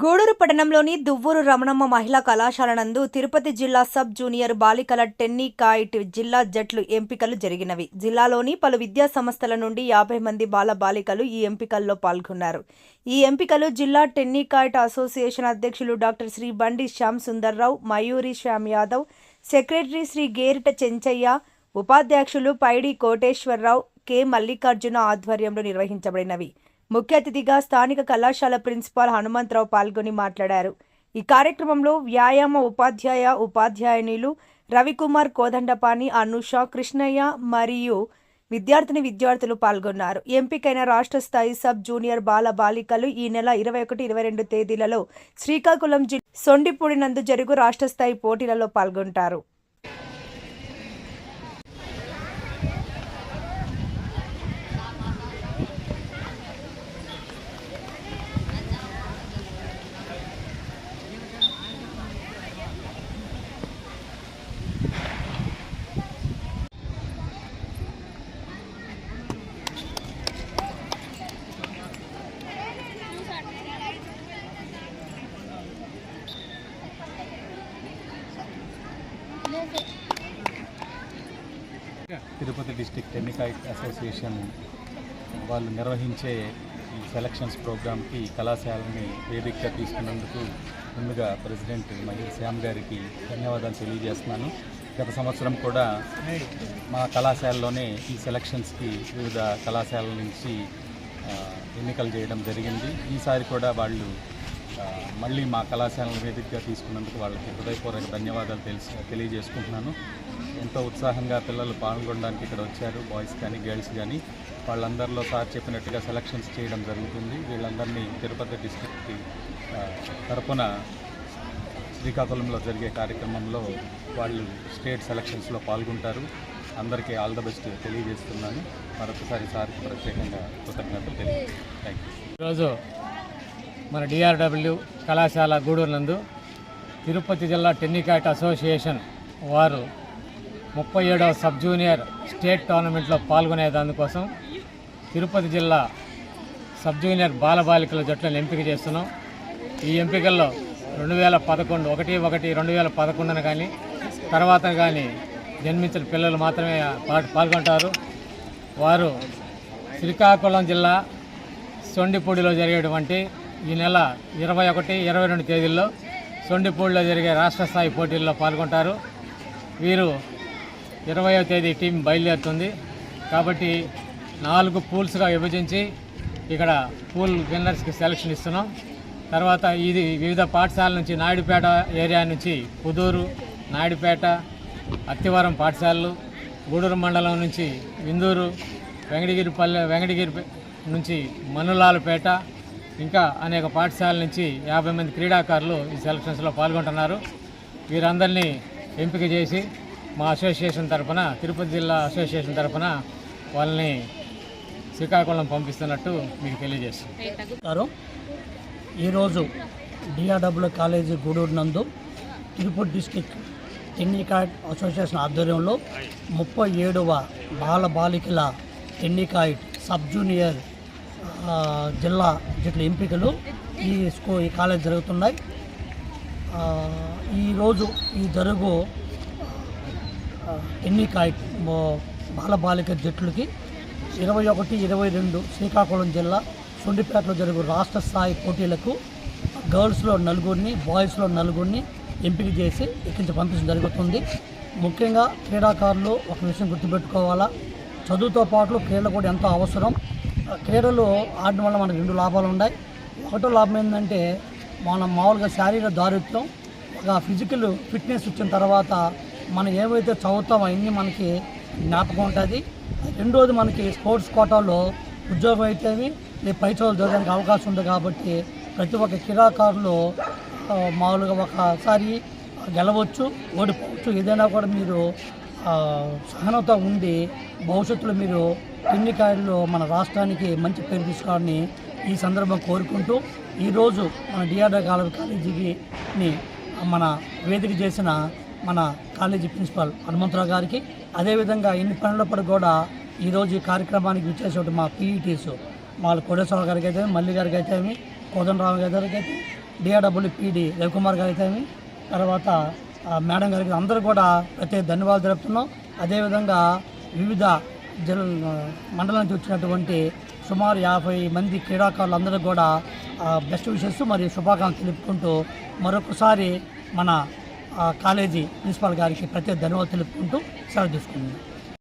గూడూరు పట్టణంలోని దువ్వూరు రమణమ్మ మహిళా కళాశాల నందు తిరుపతి జిల్లా సబ్ జూనియర్ బాలికల టెన్నికాయిట్ జిల్లా జట్లు ఎంపికలు జరిగినవి. జిల్లాలోని పలు విద్యా సంస్థల నుండి యాభై మంది బాల బాలికలు ఈ ఎంపికల్లో పాల్గొన్నారు. ఈ ఎంపికలు జిల్లా టెన్నికాయిట్ అసోసియేషన్ అధ్యక్షులు డాక్టర్ శ్రీ బండి శ్యామ్ సుందర్రావు మయూరి శ్యామ్ యాదవ్ సెక్రటరీ శ్రీ గేరిట చెంచయ్య ఉపాధ్యక్షులు పైడి కోటేశ్వరరావు కె మల్లికార్జున ఆధ్వర్యంలో నిర్వహించబడినవి. ముఖ్య అతిథిగా స్థానిక కళాశాల ప్రిన్సిపాల్ హనుమంతరావు పాల్గొని మాట్లాడారు. ఈ కార్యక్రమంలో వ్యాయామ ఉపాధ్యాయ ఉపాధ్యాయునిలు రవికుమార్ కోదండపాణి అనుష కృష్ణయ్య మరియు విద్యార్థిని విద్యార్థులు పాల్గొన్నారు. ఎంపికైన రాష్ట్ర స్థాయి సబ్ జూనియర్ బాల బాలికలు ఈ నెల ఇరవై ఒకటి ఇరవై రెండు తేదీలలో శ్రీకాకుళం జిల్లా సొండిపూడి నందు జరుగు రాష్ట్ర స్థాయి పోటీలలో పాల్గొంటారు. తిరుపతి డిస్టిక్ టెన్నికాయిట్ అసోసియేషన్ వాళ్ళు నిర్వహించే ఈ సెలక్షన్స్ ప్రోగ్రామ్కి కళాశాలని వేదికగా తీసుకున్నందుకు ముందుగా ప్రెసిడెంట్ మహేష్ శ్యామ్ గారికి ధన్యవాదాలు తెలియజేస్తున్నాను. గత సంవత్సరం కూడా మా కళాశాలలోనే ఈ సెలక్షన్స్కి వివిధ కళాశాలల నుంచి ఎన్నికలు చేయడం జరిగింది. ఈసారి కూడా వాళ్ళు మళ్ళీ మా కళాశాలను వేదికగా తీసుకున్నందుకు వాళ్ళకి హృదయపూర్వక ధన్యవాదాలు తెలిసి తెలియజేసుకుంటున్నాను. ఎంతో ఉత్సాహంగా పిల్లలు పాల్గొనడానికి ఇక్కడ వచ్చారు బాయ్స్ కానీ గర్ల్స్ కానీ. వాళ్ళందరిలో సార్ చెప్పినట్టుగా సెలక్షన్స్ చేయడం జరుగుతుంది. వీళ్ళందరినీ తిరుపతి డిస్ట్రిక్ట్కి తరపున శ్రీకాకుళంలో జరిగే కార్యక్రమంలో వాళ్ళు స్టేట్ సెలక్షన్స్లో పాల్గొంటారు. అందరికీ ఆల్ ద బెస్ట్ తెలియజేస్తున్నాను. మరొకసారి సార్కి ప్రత్యేకంగా కృతజ్ఞతలు తెలియ థ్యాంక్ యూ ఈరోజు మన డిఆర్డబ్ల్యూ కళాశాల గూడూరు నందు తిరుపతి జిల్లా టెన్నికాట్ అసోసియేషన్ వారు ముప్పై ఏడవ సబ్ జూనియర్ స్టేట్ టోర్నమెంట్లో పాల్గొనే దానికోసం తిరుపతి జిల్లా సబ్ జూనియర్ బాలబాలికల జట్లను ఎంపిక చేస్తున్నాం. ఈ ఎంపికల్లో రెండు వేల పదకొండు ఒకటి ఒకటి రెండు వేల పదకొండున కానీ తర్వాత కానీ జన్మించిన పిల్లలు మాత్రమే పాల్గొంటారు. వారు శ్రీకాకుళం జిల్లా సొండిపూడిలో జరిగేటువంటి ఈ నెల ఇరవై ఒకటి ఇరవై రెండు తేదీల్లో సొండిపూడిలో జరిగే రాష్ట్ర స్థాయి పోటీల్లో పాల్గొంటారు. వీరు ఇరవయో తేదీ టీం బయలుదేరుతుంది. కాబట్టి నాలుగు పూల్స్గా విభజించి ఇక్కడ పూల్ విన్నర్స్కి సెలక్షన్ ఇస్తున్నాం. తర్వాత ఇది వివిధ పాఠశాలల నుంచి నాయుడుపేట ఏరియా నుంచి పుదూరు నాయుడుపేట అత్తివరం పాఠశాలలు గూడూరు మండలం నుంచి విందూరు వెంకటగిరిపల్లె వెంకటగిరి నుంచి మనులాలపేట ఇంకా అనేక పాఠశాలల నుంచి యాభై మంది క్రీడాకారులు ఈ సెలక్షన్స్లో పాల్గొంటున్నారు. వీరందరినీ ఎంపిక చేసి మా అసోసియేషన్ తరఫున తిరుపతి జిల్లా అసోసియేషన్ తరఫున వాళ్ళని శ్రీకాకుళం పంపిస్తున్నట్టు మీకు తెలియజేస్తున్నారు ఈరోజు డిఆర్డబ్ల్యూ కాలేజీ గూడూరు నందు తిరుపతి డిస్టిక్ టెన్నికాయిట్ అసోసియేషన్ ఆధ్వర్యంలో ముప్పై ఏడవ బాల బాలికల టెన్నికాయిట్ సబ్ జూనియర్ జిల్లా జట్ల ఎంపికలు ఈ స్కూ ఈ కాలేజ్ జరుగుతున్నాయి. ఈరోజు ఈ జరుగు ఎన్ని కాయ బాలబాలిక జట్లకి ఇరవై ఒకటి ఇరవై రెండు శ్రీకాకుళం జిల్లా సుండిపేటలో జరుగు రాష్ట్ర స్థాయి పోటీలకు గర్ల్స్లో నలుగురిని బాయ్స్లో నలుగురిని ఎంపిక చేసి ఇక్కడి పంపించడం జరుగుతుంది. ముఖ్యంగా క్రీడాకారులు ఒక విషయం గుర్తుపెట్టుకోవాలా చదువుతో పాటు క్రీడలు కూడా ఎంతో అవసరం. క్రీడలు ఆడడం వల్ల మనకు రెండు లాభాలు ఉన్నాయి. ఒకటో లాభం ఏంటంటే మనం మామూలుగా శారీరక దారిత్వం ఒక ఫిజికల్ ఫిట్నెస్ వచ్చిన తర్వాత మనం ఏవైతే చదువుతామో అవన్నీ మనకి జ్ఞాపకం ఉంటుంది. రెండోది మనకి స్పోర్ట్స్ కోటాలో ఉద్యోగం అయితేవి లేదా పై చదువులు జరగడానికి అవకాశం ఉంది కాబట్టి ప్రతి ఒక్క క్రీడాకారులు మామూలుగా ఒకసారి గెలవచ్చు ఓడిపోవచ్చు. ఏదైనా కూడా మీరు సహనంతో ఉండి భవిష్యత్తులో మీరు ఎన్నికల్లో మన రాష్ట్రానికి మంచి పేరు తీసుకోవాలని ఈ సందర్భం కోరుకుంటూ ఈరోజు మన డిఆర్ఆర్ కాలేజ్ కాలేజీకి ని మన వేదిక చేసిన మన కాలేజీ ప్రిన్సిపాల్ హనుమంతరావు గారికి. అదేవిధంగా ఇన్ని పనులప్పుడు కూడా ఈరోజు ఈ కార్యక్రమానికి విచ్చేసేటువంటి మా పీఈటీస్ వాళ్ళ కోడేశ్వర గారికి అయితే మల్లి గారికి అయితే కోదండరావు గారికి అయితే డిఆర్డబ్ల్యూ పీడి రవికుమార్ గారికి అయితే తర్వాత మేడం గారికి అందరూ కూడా ప్రత్యేక ధన్యవాదాలు జరుపుతున్నాం అదేవిధంగా వివిధ జల్ మండలం నుంచి వచ్చినటువంటి సుమారు యాభై మంది క్రీడాకారులు అందరూ కూడా బెస్ట్ విషెస్ మరియు శుభాకాంక్షలు తెలుపుకుంటూ మరొకసారి మన కాలేజీ ప్రిన్సిపాల్ గారికి ప్రత్యేక ధన్యవాదాలు తెలుపుకుంటూ సెలవు తీసుకుంటున్నాం